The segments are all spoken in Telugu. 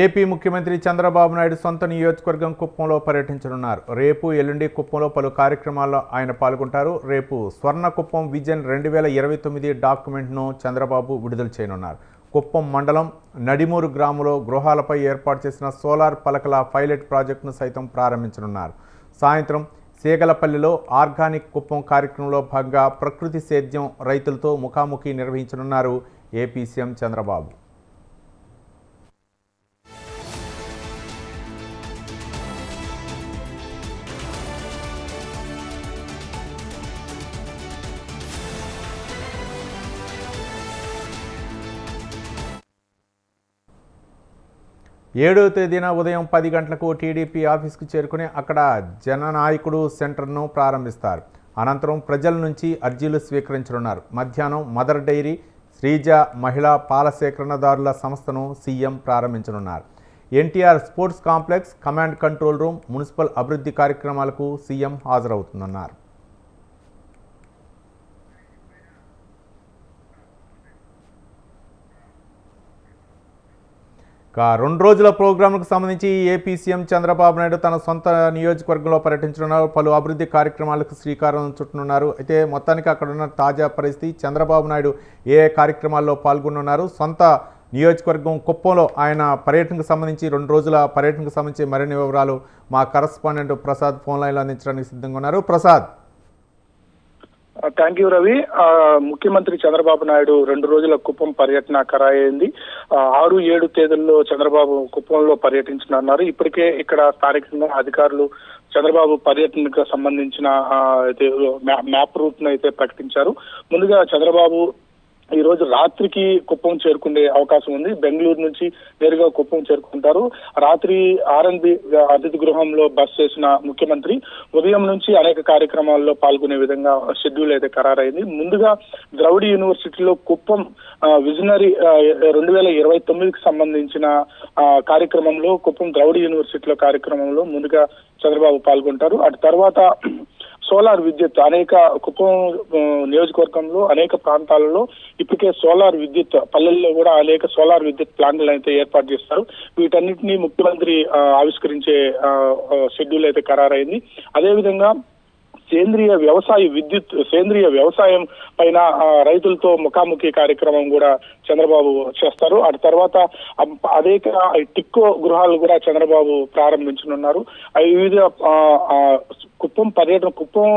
ఏపీ ముఖ్యమంత్రి చంద్రబాబు నాయుడు సొంత నియోజకవర్గం కుప్పంలో పర్యటించనున్నారు. రేపు ఎల్లుండి కుప్పంలో పలు కార్యక్రమాల్లో ఆయన పాల్గొంటారు. రేపు స్వర్ణ కుప్పం విజన్ రెండు వేల ఇరవై తొమ్మిది డాక్యుమెంట్ను చంద్రబాబు విడుదల చేయనున్నారు. కుప్పం మండలం నడిమూరు గ్రామంలో గృహాలపై ఏర్పాటు చేసిన సోలార్ పలకల పైలట్ ప్రాజెక్టును సైతం ప్రారంభించనున్నారు. సాయంత్రం సేగలపల్లిలో ఆర్గానిక్ కుప్పం కార్యక్రమంలో భాగంగా ప్రకృతి సేద్యం రైతులతో ముఖాముఖి నిర్వహించనున్నారు ఏపీ సీఎం చంద్రబాబు. ఏడవ తేదీన ఉదయం పది గంటలకు టీడీపీ ఆఫీస్కు చేరుకుని అక్కడ జననాయకుడు సెంటర్ను ప్రారంభిస్తారు. అనంతరం ప్రజల నుంచి అర్జీలు స్వీకరించనున్నారు. మధ్యాహ్నం మదర్ డైరీ శ్రీజ మహిళా పాల సేకరణదారుల సంస్థను సీఎం ప్రారంభించనున్నారు. NTR sports complex command control room municipal అభివృద్ధి కార్యక్రమాలకు సీఎం హాజరవుతున్నారు రెండు రోజుల ప్రోగ్రాంకు సంబంధించి ఏపీ సీఎం చంద్రబాబు నాయుడు తన సొంత నియోజకవర్గంలో పర్యటించనున్నారు పలు అభివృద్ధి కార్యక్రమాలకు శ్రీకారం చుట్టనున్నారు. అయితే మొత్తానికి అక్కడ ఉన్న తాజా పరిస్థితి చంద్రబాబు నాయుడు ఏ ఏ కార్యక్రమాల్లో పాల్గొనున్నారు సొంత నియోజకవర్గం కుప్పంలో ఆయన పర్యటనకు సంబంధించి రెండు రోజుల పర్యటనకు సంబంధించి మరిన్ని వివరాలు మా కరస్పాండెంట్ ప్రసాద్ ఫోన్ లైన్లో అందించడానికి సిద్ధంగా ఉన్నారు. ప్రసాద్. థ్యాంక్ యూ రవి ముఖ్యమంత్రి చంద్రబాబు నాయుడు రెండు రోజుల కుప్పం పర్యటన ఖరారైంది. ఆరు ఏడు తేదీల్లో చంద్రబాబు కుప్పంలో పర్యటించనున్నారు. ఇప్పటికే ఇక్కడ స్థానికంగా అధికారులు చంద్రబాబు పర్యటనకు సంబంధించిన అయితే మ్యాప్ రూట్ను అయితే ప్రకటించారు. ముందుగా చంద్రబాబు ఈ రోజు రాత్రికి కుప్పం చేరుకునే అవకాశం ఉంది. బెంగళూరు నుంచి నేరుగా కుప్పం చేరుకుంటారు. రాత్రి ఆర్ఎన్బి అతిథి గృహంలో బస్ చేసిన ముఖ్యమంత్రి ఉదయం నుంచి అనేక కార్యక్రమాల్లో పాల్గొనే విధంగా షెడ్యూల్ అయితే ఖరారైంది. ముందుగా ద్రౌడి యూనివర్సిటీలో కుప్పం విజనరీ రెండు వేల ఇరవై తొమ్మిదికి సంబంధించిన కార్యక్రమంలో కుప్పం ద్రౌడి యూనివర్సిటీలో కార్యక్రమంలో ముందుగా చంద్రబాబు పాల్గొంటారు. అటు తర్వాత సోలార్ విద్యుత్ అనేక కుప్పం నియోజకవర్గంలో అనేక ప్రాంతాలలో ఇప్పటికే సోలార్ విద్యుత్ పల్లెల్లో కూడా అనేక సోలార్ విద్యుత్ ప్లాంట్లు అయితే ఏర్పాటు చేస్తారు. వీటన్నిటిని ముఖ్యమంత్రి ఆవిష్కరించే షెడ్యూల్ అయితే ఖరారైంది. అదేవిధంగా సేంద్రియ వ్యవసాయ విద్యుత్ సేంద్రియ వ్యవసాయం పైన రైతులతో ముఖాముఖి కార్యక్రమం కూడా చంద్రబాబు చేస్తారు. అటు తర్వాత అనేక టిక్కో గృహాలు కూడా చంద్రబాబు ప్రారంభించనున్నారు. వివిధ ఆ, కుప్పం పర్యటన కుప్పం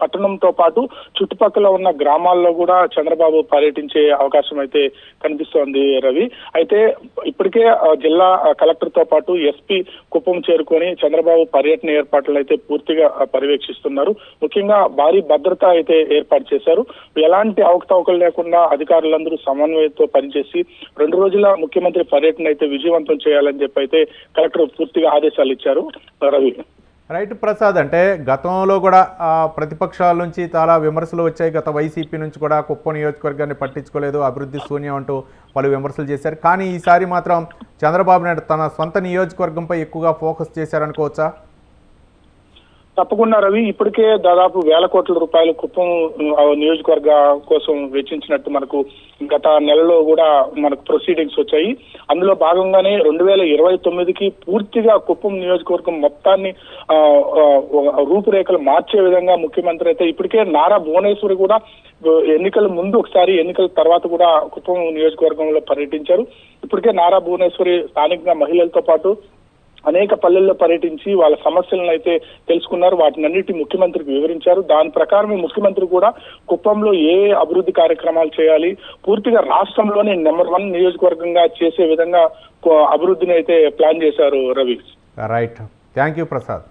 పట్టణంతో పాటు చుట్టుపక్కల ఉన్న గ్రామాల్లో కూడా చంద్రబాబు పర్యటించే అవకాశం అయితే కనిపిస్తోంది రవి. అయితే ఇప్పటికే ఆ, జిల్లా కలెక్టర్తో పాటు ఎస్పీ కుప్పం చేరుకొని చంద్రబాబు పర్యటన ఏర్పాట్లు అయితే పూర్తిగా పర్యవేక్షిస్తున్నారు. ముఖ్యంగా భారీ భద్రత అయితే ఏర్పాటు చేశారు. ఎలాంటి అవకతవకలు లేకుండా అధికారులందరూ సమన్వయంతో పనిచేసి రెండు రోజుల ముఖ్యమంత్రి పర్యటన అయితే విజయవంతం చేయాలని చెప్పి అయితే కలెక్టర్ పూర్తిగా ఆదేశాలు ఇచ్చారు. రవి. రైట్ ప్రసాద్ అంటే గతంలో కూడా ప్రతిపక్షాల నుంచి చాలా విమర్శలు వచ్చాయి. గత వైసీపీ నుంచి కూడా కుప్పం నియోజకవర్గాన్ని పట్టించుకోలేదు. అభివృద్ధి శూన్యం అంటూ పలు విమర్శలు చేశారు. కానీ ఈసారి మాత్రం చంద్రబాబు నాయుడు తన సొంత నియోజకవర్గంపై ఎక్కువగా ఫోకస్ చేశారనుకోవచ్చా? తప్పకుండా రవి ఇప్పటికే దాదాపు వేల కోట్ల రూపాయలు కుప్పం నియోజకవర్గ కోసం వెచ్చించినట్టు మనకు గత నెలలో కూడా మనకు ప్రొసీడింగ్స్ వచ్చాయి. అందులో భాగంగానే రెండు వేల ఇరవై తొమ్మిదికి పూర్తిగా కుప్పం నియోజకవర్గం మొత్తాన్ని రూపురేఖలు మార్చే విధంగా ముఖ్యమంత్రి అయితే ఇప్పటికే నారా భువనేశ్వరి కూడా ఎన్నికల ముందు ఒకసారి ఎన్నికల తర్వాత కూడా కుప్పం నియోజకవర్గంలో పర్యటించారు. ఇప్పటికే నారా భువనేశ్వరి స్థానికంగా మహిళలతో పాటు అనేక పల్లెల్లో పర్యటించి వాళ్ళ సమస్యలను అయితే తెలుసుకున్నారు. వాటినన్నిటి ముఖ్యమంత్రికి వివరించారు. దాని ప్రకారమే ముఖ్యమంత్రి కూడా కుప్పంలో ఏ అభివృద్ధి కార్యక్రమాలు చేయాలి పూర్తిగా రాష్ట్రంలోనే నెంబర్ వన్ నియోజకవర్గంగా చేసే విధంగా అభివృద్ధిని అయితే ప్లాన్ చేశారు Ravi. Right. Thank you Prasad.